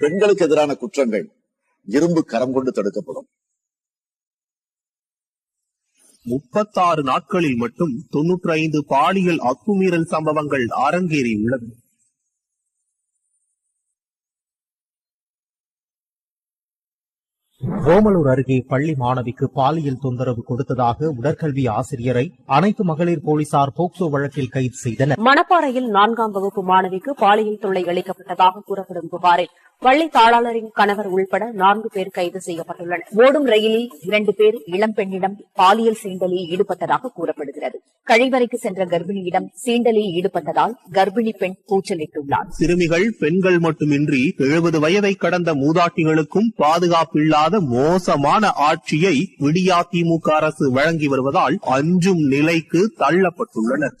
பெண்களுக்கு எதிரான குற்றங்கள் இரும்பு கரம் கொண்டு தடுக்கப்படும். முப்பத்தாறு நாட்களில் மட்டும் தொன்னூற்றி ஐந்து பாலியல் அத்துமீறல் சம்பவங்கள் அரங்கேறியுள்ளது ஓமலூர் அருகே பள்ளி மாணவிக்கு பாலியல் தொந்தரவு கொடுத்ததாக உடற்கல்வி ஆசிரியரை அனைத்து மகளிர் போலீசார் போக்சோ வழக்கில் கைது செய்தனர். மணப்பாறையில் நான்காம் வகுப்பு மாணவிக்கு பாலியல் தொல்லை அளிக்கப்பட்டதாக கூறப்படும் புகாரில் பள்ளி தாளாளரின் கணவர் உள்பட நான்கு பேர் கைது செய்யப்பட்டுள்ளனர். ஓடும் ரயிலில் இரண்டு பேர் இளம் பெண்ணிடம் பாலியல் சீண்டலில் ஈடுபட்டதாக கூறப்படுகிறது. கழிவறைக்கு சென்ற கர்ப்பிணியிடம் சீண்டலில் ஈடுபட்டதால் கர்ப்பிணி பெண் கூச்சலிட்டுள்ளார். சிறுமிகள் பெண்கள் மட்டுமின்றி எழுபது வயதை கடந்த மூதாட்டிகளுக்கும் பாதுகாப்பில்லாத மோசமான ஆட்சியை விடியா திமுக அரசு வழங்கி வருவதால் அஞ்சும் நிலைக்கு தள்ளப்பட்டுள்ளனர்.